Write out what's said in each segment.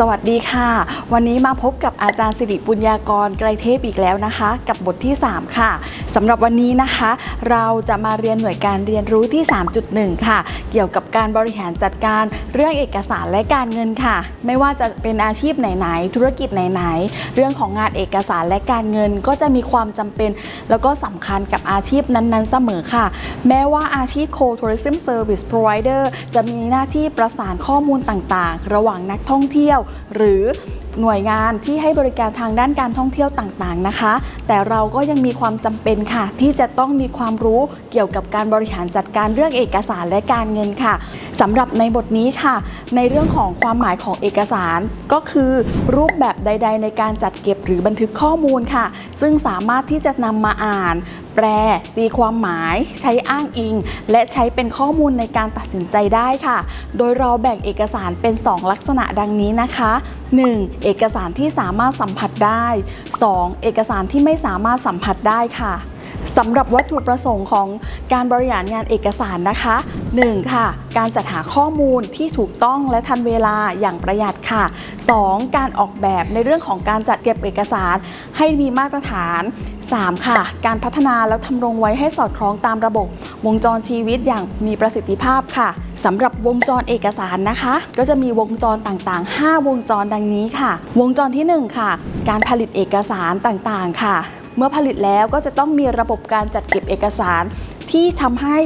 สวัสดีค่ะ วันนี้มาพบกับอาจารย์สิริปุญญากรไกรเทพอีกแล้วนะคะ กับบทที่ 3 ค่ะสำหรับวันนี้นะคะ เราจะมาเรียนหน่วยการเรียนรู้ที่ 3.1 ค่ะ เกี่ยวกับการบริหารจัดการเรื่องเอกสารและการเงินค่ะ ไม่ว่าจะเป็นอาชีพไหนๆธุรกิจไหนๆเรื่องของงานเอกสารและการเงินก็จะมีความจำเป็น แล้วก็สำคัญกับอาชีพนั้นๆ เสมอค่ะ แม้ว่าอาชีพ Co-Tourism Service Provider จะมีหน้าที่ประสานข้อมูลต่างๆ ระหว่างนักท่องเที่ยวหรือ หน่วยงานที่ให้บริการทางด้านการท่องเที่ยวต่างๆนะคะ แต่เราก็ยังมีความจำเป็นค่ะ ที่จะต้องมีความรู้เกี่ยวกับการบริหารจัดการเรื่องเอกสารและการเงินค่ะสำหรับในบทนี้ค่ะ ในเรื่องของความหมายของเอกสาร ก็คือรูปแบบใด ๆ ในการจัดเก็บหรือบันทึกข้อมูลค่ะ ซึ่งสามารถที่จะนำมาอ่าน แปลตีความหมาย ใช้อ้างอิง และใช้เป็นข้อมูลในการตัดสินใจได้ค่ะ โดยเราแบ่งเอกสารเป็น 2 ลักษณะดังนี้นะคะ 1. เอกสารที่สามารถสัมผัสได้ 2. เอกสารที่ไม่สามารถสัมผัสได้ค่ะสำหรับวัตถุประสงค์ของการบริหารงานเอกสารนะคะ 1. ค่ะ การจัดหาข้อมูลที่ถูกต้องและทันเวลาอย่างประหยัดค่ะ 2. การออกแบบในเรื่องของการจัดเก็บเอกสารให้มีมาตรฐาน 3. ค่ะ การพัฒนาแล้วทำรงไว้ให้สอดคล้องตามระบบวงจรชีวิตอย่างมีประสิทธิภาพค่ะ สำหรับวงจรเอกสารนะคะ ก็จะมีวงจรต่างๆ 5 วงจรดังนี้ค่ะ วงจรที่ 1 ค่ะ การผลิตเอกสารต่างๆ ค่ะ เมื่อผลิตแล้วก็จะต้องมีระบบการจัดเก็บเอกสาร ที่ทำให้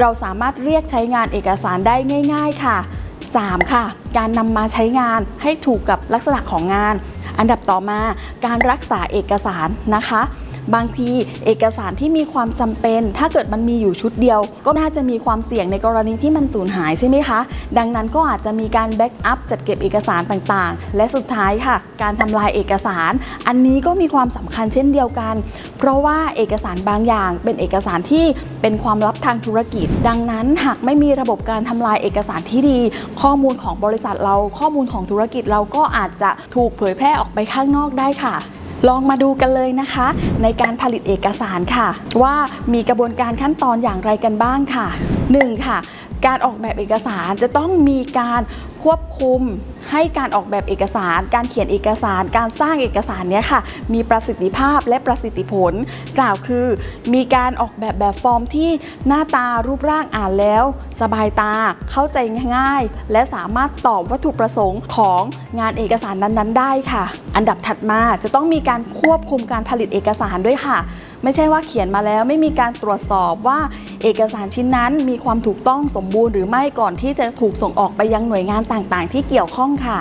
เราสามารถเรียกใช้งานเอกสารได้ง่าย ๆ ค่ะ 3. ค่ะ การนำมาใช้งานให้ถูกกับลักษณะของงาน อันดับต่อมาการรักษาเอกสารนะคะ บางทีเอกสารที่มีความจำเป็น ถ้าเกิดมันมีอยู่ชุดเดียว ก็น่าจะมีความเสี่ยงในกรณีที่มันสูญหายใช่ไหมคะ ดังนั้นก็อาจจะมีการแบ็กอัพจัดเก็บเอกสารต่างๆ และสุดท้ายค่ะ การทำลายเอกสาร อันนี้ก็มีความสำคัญเช่นเดียวกัน เพราะว่าเอกสารบางอย่างเป็นเอกสารที่เป็นความลับทางธุรกิจ ดังนั้นหากไม่มีระบบการทำลายเอกสารที่ดี ข้อมูลของบริษัทเราข้อมูลของธุรกิจเราก็อาจจะถูกเผยแพร่ออกไปข้างนอกได้ค่ะ ลองมาดูกันเลยนะคะ ในการผลิตเอกสารค่ะ ว่ามีกระบวนการขั้นตอนอย่างไรกันบ้างค่ะ 1. ค่ะ การออกแบบเอกสารจะต้องมีการควบคุม ให้การออกแบบเอกสาร การเขียนเอกสาร การสร้างเอกสารเนี้ยค่ะ มีประสิทธิภาพและประสิทธิผล กล่าวคือ มีการออกแบบแบบฟอร์มที่หน้าตารูปร่างอ่านแล้ว สบายตาเข้าใจง่าย และสามารถตอบวัตถุประสงค์ของงานเอกสารนั้นๆ ได้ค่ะ อันดับถัดมาจะต้องมีการควบคุมการผลิตเอกสารด้วยค่ะ ไม่ใช่ว่าเขียนมาแล้วไม่มีการตรวจสอบว่าเอกสารชิ้นนั้นมีความถูกต้องสมบูรณ์หรือไม่ก่อนที่จะถูกส่งออกไปยังหน่วยงานต่างๆ ที่เกี่ยวข้องค่ะ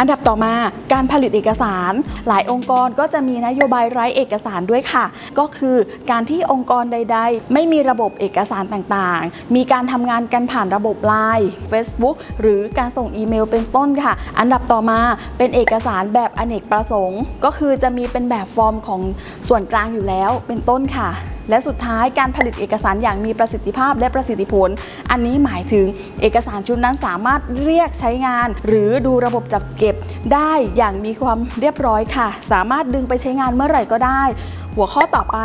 อันดับต่อมาการผลิตเอกสาร หลายองค์กรก็จะมีนโยบายไร้เอกสารด้วยค่ะ ก็คือการที่องค์กรใด ๆ ไม่มีระบบเอกสารต่างๆ มีการทำงานกันผ่านระบบ Line Facebook หรือการส่งอีเมลเป็นต้นค่ะ อันดับต่อมาเป็นเอกสารแบบอเนกประสงค์ ก็คือจะมีเป็นแบบฟอร์มของส่วนกลางอยู่แล้วเป็นต้นค่ะ และสุดท้ายการผลิตเอกสารอย่างมีประสิทธิภาพและประสิทธิผล อันนี้หมายถึงเอกสารชุดนั้นสามารถเรียกใช้งาน หรือดูระบบจัดเก็บได้อย่างมีความเรียบร้อยค่ะ สามารถดึงไปใช้งานเมื่อไหร่ก็ได้ หัวข้อต่อไป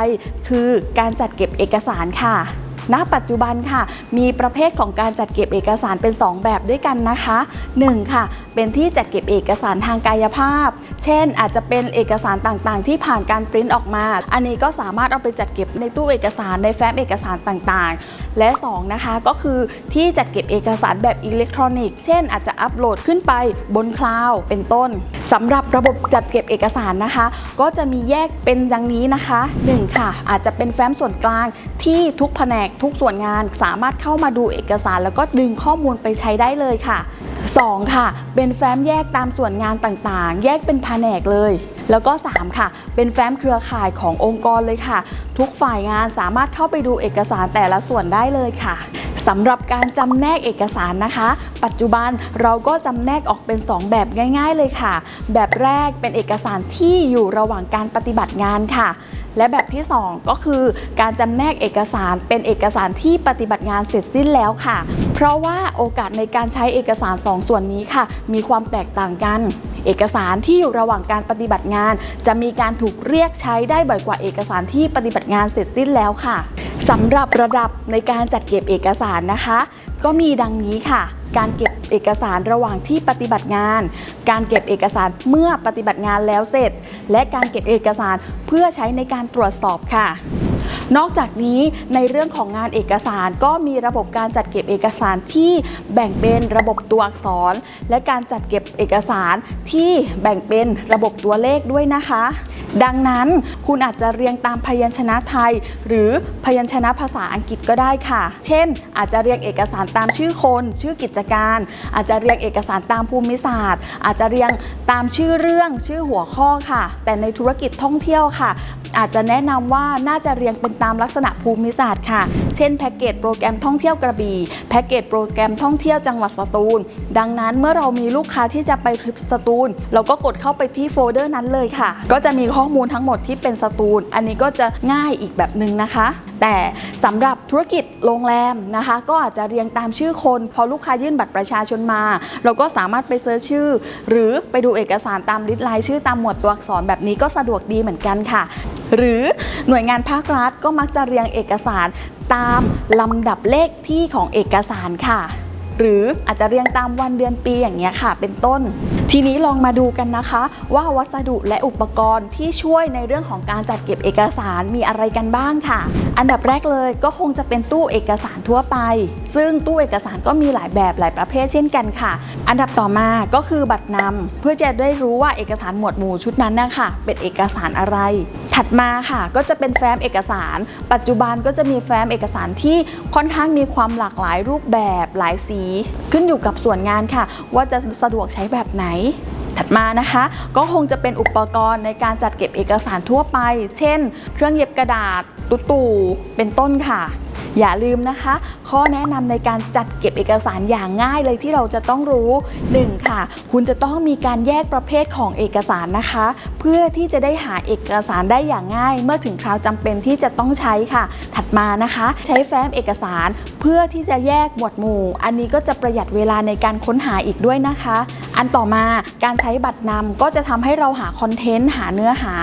คือการจัดเก็บเอกสารค่ะ ณ ปัจจุบันค่ะ มีประเภทของการจัดเก็บเอกสารเป็น 2 แบบด้วยกันนะคะ 1. ค่ะ เป็นที่จัดเก็บเอกสารทางกายภาพ เช่น อาจจะเป็นเอกสารต่างๆ ที่ผ่านการปริ้นออกมา อันนี้ก็สามารถเอาไปจัดเก็บในตู้เอกสารในแฟ้มเอกสารต่างๆ และ 2 นะคะ ก็คือที่จัดเก็บเอกสารแบบอิเล็กทรอนิกส์ เช่น อาจจะอัปโหลดขึ้นไปบนคลาวด์เป็นต้น สำหรับระบบจัดเก็บเอกสารนะคะ ก็จะมีแยกเป็นดังนี้นะคะ 1. ค่ะ อาจจะเป็นแฟ้มส่วนกลางที่ทุกแผนกทุกส่วนงานสามารถเข้ามาดูเอกสาร แล้วก็ดึงข้อมูลไปใช้ได้เลยค่ะ 2. ค่ะ เป็นแฟ้มแยกตามส่วนงานต่างๆ แยกเป็นแผนกเลย แล้วก็ 3 ค่ะ เป็นแฟ้มเครือข่ายขององค์กรเลยค่ะ ทุกฝ่ายงานสามารถเข้าไปดูเอกสารแต่ละส่วนได้เลยค่ะ สำหรับการจำแนกเอกสารนะคะ ปัจจุบันเราก็จำแนกออกเป็น 2 แบบง่าย ๆ เลยค่ะ แบบแรกเป็นเอกสารที่อยู่ระหว่างการปฏิบัติงานค่ะ และแบบที่ 2 ก็คือ การจำแนกเอกสารเป็นเอกสารที่ปฏิบัติงานเสร็จสิ้นแล้วค่ะ เพราะว่าโอกาสในการใช้เอกสาร 2 ส่วนนี้ค่ะ มีความแตกต่างกัน เอกสารที่อยู่ระหว่างการปฏิบัติงาน จะมีการถูกเรียกใช้ได้บ่อยกว่าเอกสารที่ปฏิบัติงานเสร็จสิ้นแล้วค่ะสำหรับระดับในการจัดเก็บเอกสารนะคะ ก็มีดังนี้ค่ะ การเก็บเอกสารระหว่างที่ปฏิบัติงาน การเก็บเอกสารเมื่อปฏิบัติงานแล้วเสร็จ และการเก็บเอกสารเพื่อใช้ในการตรวจสอบค่ะ นอกจากนี้ในเรื่องของงานเอกสารก็มีระบบการจัดเก็บเอกสารที่แบ่งเป็นระบบตัวอักษร และการจัดเก็บเอกสารที่แบ่งเป็นระบบตัวเลขด้วยนะคะ ดังนั้นคุณอาจจะเรียงตามพยัญชนะไทย หรือพยัญชนะภาษาอังกฤษก็ได้ค่ะ เช่น อาจจะเรียงเอกสารตามชื่อคน ชื่อกิจการ อาจจะเรียงเอกสารตามภูมิศาสตร์ อาจจะเรียงตามชื่อเรื่องชื่อหัวข้อค่ะ แต่ในธุรกิจท่องเที่ยวค่ะ อาจจะแนะนำว่าน่าจะเรียงเป็นตามลักษณะภูมิศาสตร์ค่ะ เช่นแพ็กเกจโปรแกรมท่องเที่ยวกระบี่แพ็กเกจโปรแกรมท่องเที่ยวจังหวัดสตูล ดังนั้นเมื่อเรามีลูกค้าที่จะไปทริปสตูล เราก็กดเข้าไปที่โฟลเดอร์นั้นเลยค่ะ ก็จะมีข้ออมูลทั้งหมดที่เป็นสตูล อันนี้ก็จะง่ายอีกแบบหนึ่งนะคะ แต่สำหรับธุรกิจโรงแรมนะคะ ก็อาจจะเรียงตามชื่อคน พอลูกค้ายื่นบัตรประชาชนมา เราก็สามารถไปเซิร์ชชื่อ หรือไปดูเอกสารตามลิสต์รายชื่อตามหมวดตัวอักษรแบบนี้ก็สะดวกดีเหมือนกันค่ะ หรือหน่วยงานภาครัฐก็มักจะเรียงเอกสารตามลำดับเลขที่ของเอกสารค่ะ หรืออาจจะเรียงตามวันเดือนปีอย่างเงี้ยค่ะ เป็นต้น ทีนี้ลองมาดูกันนะคะ ว่าวัสดุและอุปกรณ์ที่ช่วยในเรื่องของการจัดเก็บเอกสารมีอะไรกันบ้างค่ะ อันดับแรกเลยก็คงจะเป็นตู้เอกสารทั่วไป ซึ่งตู้เอกสารก็มีหลายแบบหลายประเภทเช่นกันค่ะ อันดับต่อมาก็คือบัตรนำเพื่อจะได้รู้ว่าเอกสารหมวดหมู่ชุดนั้นนะคะเป็นเอกสารอะไร ถัดมาค่ะ ก็จะเป็นแฟ้มเอกสาร ปัจจุบันก็จะมีแฟ้มเอกสารที่ค่อนข้างมีความหลากหลายรูปแบบหลายสี ขึ้นอยู่กับส่วนงานค่ะ ว่าจะสะดวกใช้แบบไหนถัดมานะคะ ก็คงจะเป็นอุปกรณ์ในการจัดเก็บเอกสารทั่วไป เช่น เครื่องเย็บกระดาษ ตุ๊ตู่เป็นต้นค่ะ อย่าลืมนะคะ ข้อแนะนำในการจัดเก็บเอกสารอย่างง่ายเลยที่เราจะต้องรู้ 1. ค่ะ คุณจะต้องมีการแยกประเภทของเอกสารนะคะ เพื่อที่จะได้หาเอกสารได้อย่างง่าย เมื่อถึงคราวจำเป็นที่จะต้องใช้ค่ะ ถัดมานะคะ ใช้แฟ้มเอกสารเพื่อที่จะแยกหมวดหมู่ อันนี้ก็จะประหยัดเวลาในการค้นหาอีกด้วยนะคะ อันต่อมาการใช้บัตรนำก็จะทำให้เราหาคอนเทนต์หาเนื้อหา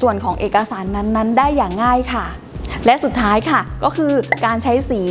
ส่วนของเอกสารนั้นๆ ได้อย่างง่ายค่ะ และสุดท้ายค่ะก็คือการใช้สี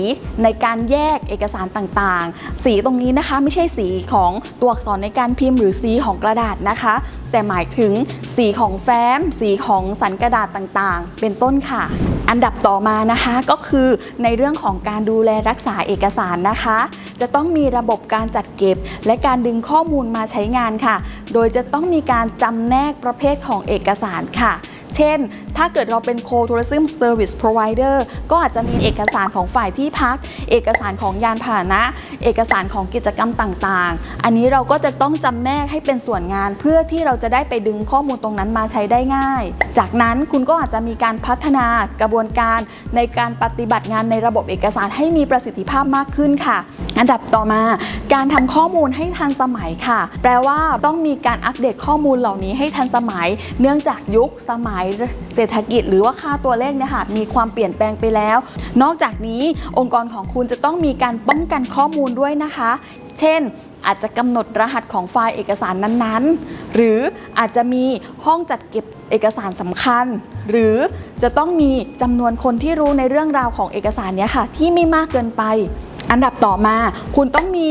ในการแยกเอกสารต่างๆ สีตรงนี้นะคะไม่ใช่สีของตัวอักษรในการพิมพ์หรือสีของกระดาษนะคะ แต่หมายถึงสีของแฟ้ม สีของสันกระดาษต่างๆ เป็นต้นค่ะ อันดับต่อมานะคะก็คือในเรื่องของการดูแลรักษาเอกสารนะคะ จะต้องมีระบบการจัดเก็บ และการดึงข้อมูลมาใช้งานค่ะ โดยจะต้องมีการจำแนกประเภทของเอกสารค่ะ เช่น ถ้าเกิดเราเป็น Co-Tourism Service Provider ก็อาจจะมีเอกสารของฝ่ายที่พัก เอกสารของยานพาหนะ เอกสารของกิจกรรมต่างๆ อันนี้เราก็จะต้องจำแนกให้เป็นส่วนงานเพื่อที่เราจะได้ไปดึงข้อมูลตรงนั้นมาใช้ได้ง่าย จากนั้นคุณก็อาจจะมีการพัฒนากระบวนการในการปฏิบัติงานในระบบเอกสารให้มีประสิทธิภาพมากขึ้นค่ะ อันดับต่อมา การทำข้อมูลให้ทันสมัยค่ะ แปลว่าต้องมีการอัปเดตข้อมูลเหล่านี้ให้ทันสมัย เนื่องจากยุคสมัยเศรษฐกิจหรือว่าค่าตัวเลขเนี่ยค่ะมีความเปลี่ยนแปลงไปแล้ว นอกจากนี้องค์กรของคุณจะต้องมีการป้องกันข้อมูลด้วยนะคะ เช่นอาจจะกำหนดรหัสของไฟล์เอกสารนั้นๆ หรืออาจจะมีห้องจัดเก็บเอกสารสำคัญ หรือจะต้องมีจำนวนคนที่รู้ในเรื่องราวของเอกสารนี้ค่ะ ที่ไม่มากเกินไป อันดับต่อมา คุณต้องมี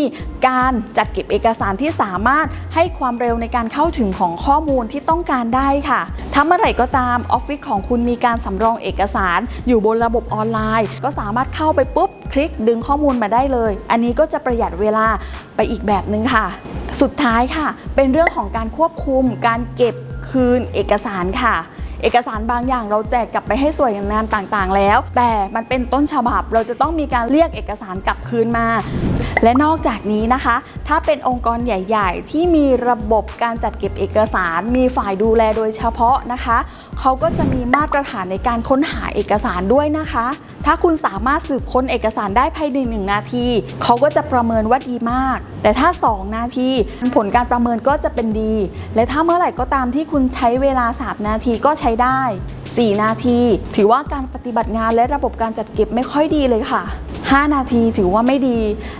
การจัดเก็บเอกสารที่สามารถให้ความเร็วในการเข้าถึงของข้อมูลที่ต้องการได้ค่ะถ้าเมื่อไหร่ก็ตามออฟฟิศของคุณมีการสำรองเอกสาร อยู่บนระบบออนไลน์ ก็สามารถเข้าไปปุ๊บ คลิกดึงข้อมูลมาได้เลย อันนี้ก็จะประหยัดเวลาไปอีกแบบนึงค่ะ สุดท้ายค่ะ เป็นเรื่องของการควบคุมการเก็บคืนเอกสารค่ะ เอกสารบางอย่างเราแจกกลับไปให้ส่วนงานต่างๆ แล้ว แต่มันเป็นต้นฉบับเราจะต้องมีการเรียกเอกสารกลับคืนมา และนอกจากนี้นะคะ ถ้าเป็นองค์กรใหญ่ๆ ที่มีระบบการจัดเก็บเอกสาร มีฝ่ายดูแลโดยเฉพาะนะคะเขาก็จะมีมาตรฐานในการค้นหาเอกสารด้วยนะคะ ถ้าคุณสามารถสืบค้นเอกสารได้ภายในหนึ่งนาทีเขาก็จะประเมินว่าดีมาก แต่ถ้า 2 นาทีผลการประเมินก็จะเป็นดี และถ้าเมื่อไหร่ก็ตามที่คุณใช้เวลา 3 นาทีก็ใช้ได้ 4 นาที ถือว่าการปฏิบัติงานและระบบการจัดเก็บไม่ค่อยดีเลยค่ะ 5 นาทีถือว่าไม่ดี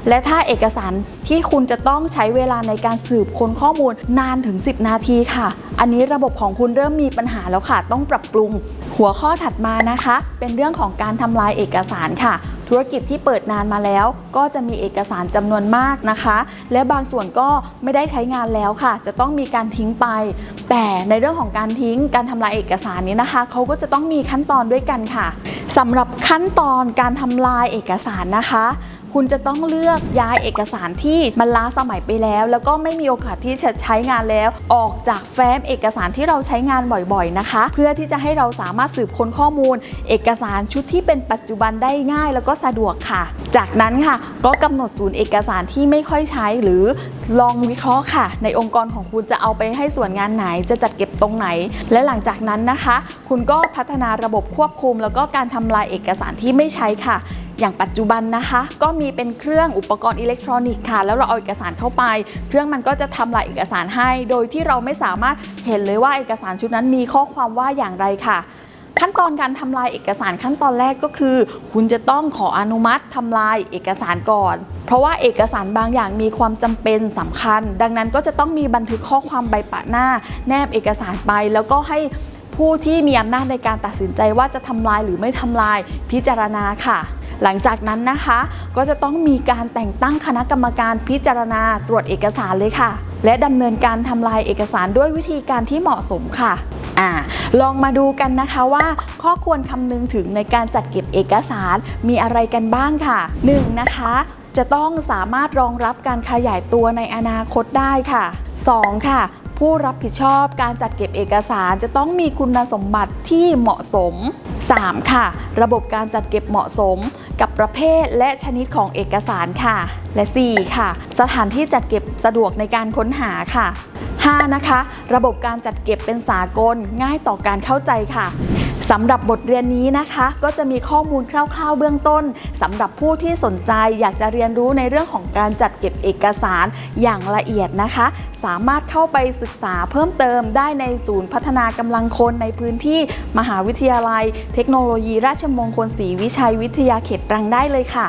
และถ้าเอกสารที่คุณจะต้องใช้เวลาในการสืบค้นข้อมูลนานถึง 10 นาทีค่ะ อันนี้ระบบของคุณเริ่มมีปัญหาแล้วค่ะ ต้องปรับปรุง หัวข้อถัดมานะคะ เป็นเรื่องของการทำลายเอกสารค่ะธุรกิจที่เปิดนานมาแล้ว ก็จะมีเอกสารจำนวนมากนะคะ และบางส่วนก็ไม่ได้ใช้งานแล้วค่ะ จะต้องมีการทิ้งไป แต่ในเรื่องของการทิ้งการทำลายเอกสารนี้นะคะเขาก็จะต้องมีขั้นตอนด้วยกันค่ะสำหรับขั้นตอนการทำลายเอกสารนะคะ คุณจะต้องเลือกย้ายเอกสารที่มันล้าสมัยไปแล้ว แล้วก็ไม่มีโอกาสที่จะใช้งานแล้ว ออกจากแฟ้มเอกสารที่เราใช้งานบ่อยๆนะคะ เพื่อที่จะให้เราสามารถสืบค้นข้อมูล เอกสารชุดที่เป็นปัจจุบันได้ง่าย แล้วก็ก็สะดวกค่ะ จากนั้นค่ะก็กำหนดศูนย์เอกสารที่ไม่ค่อยใช้หรือลองวิเคราะห์ค่ะ ในองค์กรของคุณจะเอาไปให้ส่วนงานไหนจะจัดเก็บตรงไหน และหลังจากนั้นนะคะ คุณก็พัฒนาระบบควบคุม แล้วก็การทำลายเอกสารที่ไม่ใช้ค่ะ อย่างปัจจุบันนะคะ ก็มีเป็นเครื่องอุปกรณ์อิเล็กทรอนิกส์ค่ะ แล้วเราเอาเอกสารเข้าไป เครื่องมันก็จะทำลายเอกสารให้ โดยที่เราไม่สามารถเห็นเลยว่าเอกสารชุดนั้นมีข้อความว่าอย่างไรค่ะ ขั้นตอนการทำลายเอกสารขั้นตอนแรกก็คือ คุณจะต้องขออนุมัติทำลายเอกสารก่อน เพราะว่าเอกสารบางอย่างมีความจำเป็นสำคัญ ดังนั้นก็จะต้องมีบันทึกข้อความใบปะหน้า แนบเอกสารไปแล้วก็ให้ผู้ที่มีอำนาจในการตัดสินใจว่าจะทำลายหรือไม่ทำลายพิจารณาค่ะ หลังจากนั้นนะคะ ก็จะต้องมีการแต่งตั้งคณะกรรมการพิจารณาตรวจเอกสารเลยค่ะ และดำเนินการทำลายเอกสารด้วยวิธีการที่เหมาะสมค่ะอ่าลองมาดูกันนะคะว่าข้อควรคำนึงถึงในการจัดเก็บเอกสารมีอะไรกันบ้างค่ะ 1. นะคะ จะต้องสามารถรองรับการขยายตัวในอนาคตได้ค่ะ 2. ค่ะผู้รับผิดชอบการจัดเก็บเอกสารจะต้องมีคุณสมบัติที่เหมาะสม 3. ค่ะ ระบบการจัดเก็บเหมาะสม กับประเภทและชนิดของเอกสารค่ะ และ 4. ค่ะ สถานที่จัดเก็บสะดวกในการค้นหาค่ะ 5. นะคะ ระบบการจัดเก็บเป็นสากลง่ายต่อการเข้าใจค่ะ สำหรับบทเรียนนี้นะคะ ก็จะมีข้อมูลคร่าวๆ เบื้องต้นสำหรับผู้ที่สนใจอยากจะเรียนรู้ในเรื่องของการจัดเก็บเอกสารอย่างละเอียดนะคะ สามารถเข้าไปศึกษาเพิ่มเติมได้ในศูนย์พัฒนากำลังคนในพื้นที่มหาวิทยาลัย เทคโนโลยีราชมงคลศรีวิชัยวิทยาเขตตรังได้เลยค่ะ